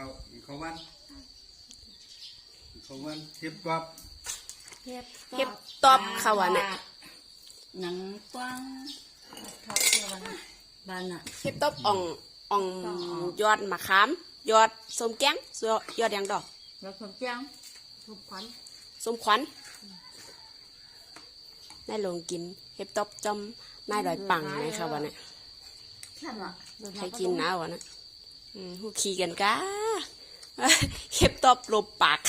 เขาเขาวันเขาวันเทียบกรอบเฮ็ดเฮ็บตอบเขาว่าน่ะหนังกว้างเขาเรียกว่าบ้านน่ะเฮ็บตอบอ่องอ่องยอดมะขาม ยอดส้มแกงยอดยอดหยังดอกแล้วผมจ้างทุกคนส้มขวัญนายลงกินเฮ็บตอบจอมนายลอยปังไหมคะวันน่ะใช่ไหมใครกินนะวันน่ะอืม หูขี่กันกาเฮ็บตอบลบปาก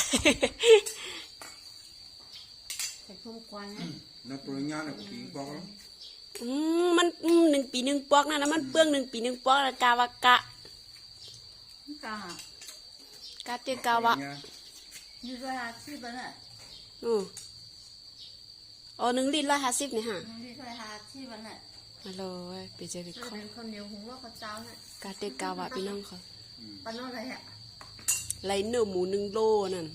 ใส่ทุกคนนะนักปริญญาเนี่ยปีกบอกแล้วอืมมันอืมหนึ่งปีหนึ่งปอกนะนะมันเปลืองหนึ่งปีหนึ่งปอกแล้วกาวากะก็กาเตกาวะนี่ก็หาที่บ้านน่ะอืออ๋อหนึ่งลิตรร้อยห้าสิบนี่ฮะนี่ก็หาที่บ้านน่ะ ฮัลโหลไปเจอพี่ถ้าเขาเป็นคนเดียวหัวเขาเจ้าน่ะกาเตกาวะพี่น้องเขาปานโน้นอะไรอะไรเนื้อหมูหนึ่งโลนั่น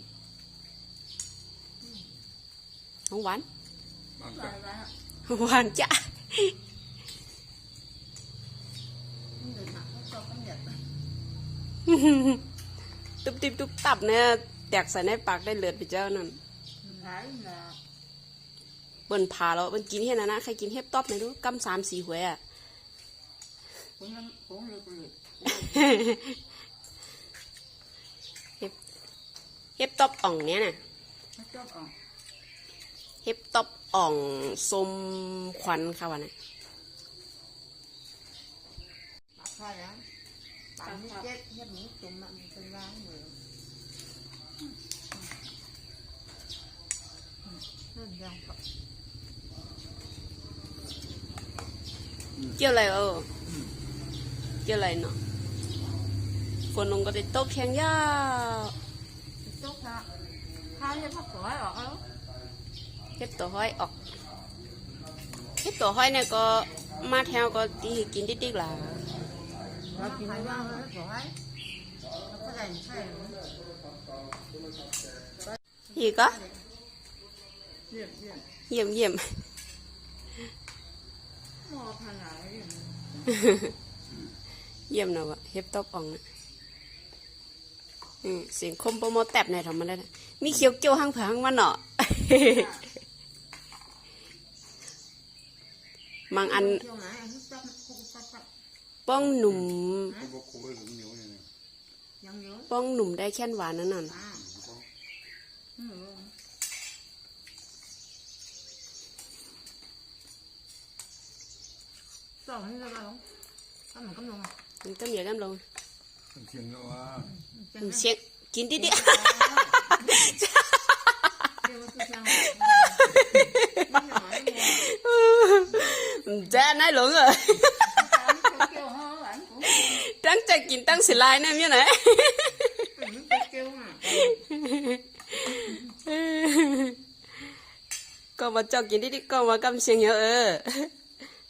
ของหวานบางอะก็ไรบ้างอะหวานจ้ะมันเดือดหนักเขาชอบกันเดือดตุบติบตุบตับเนี่ยแตกใส่ในปากได้เลือดไปเจ้านั่นหายมา เปิ้นพาแล้วมันกินเห็นนะนะใครกินเห็บตอบไหนดูกำสามสี่หวยอะผมยังผมเลยเลยเห็บเห็บตอบอ่องเนี่ยน่ะเขาชอบอะเห็บตอบอ่องส้มควันค่ะวันน่ะปากผ้าแล้วปากนี่เจ็ดเฮ็ดหมูตุ่มมันเป็นร้านเหมือน นั่นยังกับเกี่ยวอะไรเออเกี่ยวอะไรเนาะฝนลงก็จะตกแข็งยาวจุกนะข้าวเฮ็ดผักสวยออกแล้วเห็บตัวห้อยออกเห็บตัวห้อยเนี่ยก็มาแถวก็ตีให้กินติ๊กๆล่ะเรากินไม่ได้แล้วสวยแล้วก็ได้ใช่อีกก็ เยี่ยมเยี่ยมเยี่ยมเยี่ยมมอขนาดนี้เยี่ยมนะวะเห็บตอบอ่องนะเสียงคมโปรโมแตบในทำมันได้นะมีเขียวเกี่ยวหางผืองมันเนาะบางอันป้องหนุ่มป้องหนุ่มได้แค่นหวานนั่นน่ะ อ่าอืมสองนี่ก็ได้หรอก็เหมือนกันลงอะมันก็เหมียกันลงเทียงแล้วว่ามัน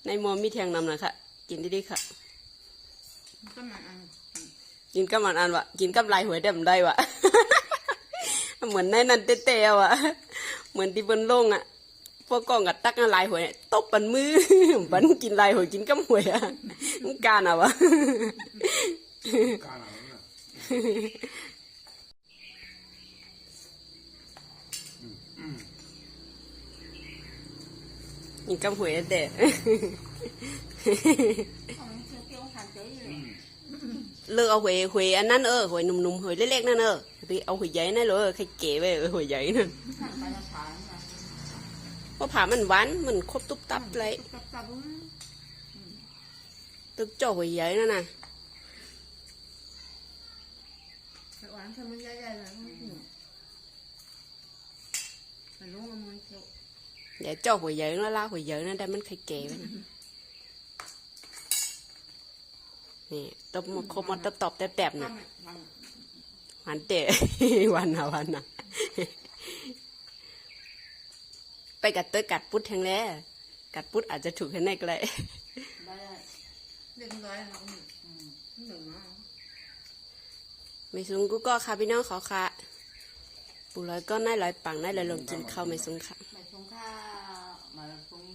ใจกินตั้งสิลายนะเนี่ยไหนเป็นมันเกี่ยวอะก็มาจอกกินดิดิก็มากำเสียงเยอะเออในหมอมีแทงนำนะคะกินดิดิค่ะ ก็มันอันกินกับมันอันวะกินกับลายหวยเด็มได้วะ เหมือนในนั้นเตะๆวะเหมือนที่บนโลงอะพวกกองกับตักลายหวยตบปันมือปันกินลายหวยกินกับหวยอะมันการอะวะ การอะไรนะกินกับหวยเตะของมันเกี่ย วหันเจออยู่เลือกเอาหวยหวยอันนั้นเออหวยหนุ่มๆหวยเล็กๆนั่นเออไปเอาหวยใหญ่นั่นเลยใครเก๋ไปหวยใหญ่นั่นเพราะผ่ามันหวานมันครบตุ๊บตับเลยตึกเจ่อหวยใหญ่นั่นน่ะหวานทำมันใหญ่ๆเลยมันรู้ว่ามันเกี่ยว เดี๋ยวเจ่อหวยใหญ่แล้วล่าหวยใหญ่นั่นได้มันใครเก๋ไปนะนี่ตบมาครบมาตบตบๆแตบๆน่ะหวานเตะวานนะวานนะไปกัดเตยกัดพุทธแทงแล้วกัดพุทธอาจจะถูกแค่ไหนก็ได้ได้เรียบร้อยแล้วอืมหนึ่งนะไม่ซุงกูก็ค่ะพี่น้องเขาค่ะ ปูร้อยก็น่าร้อยปังน่าร้อยลงกินข้าวไม่ซุงค่ะไม่สงค่ามาสงค่า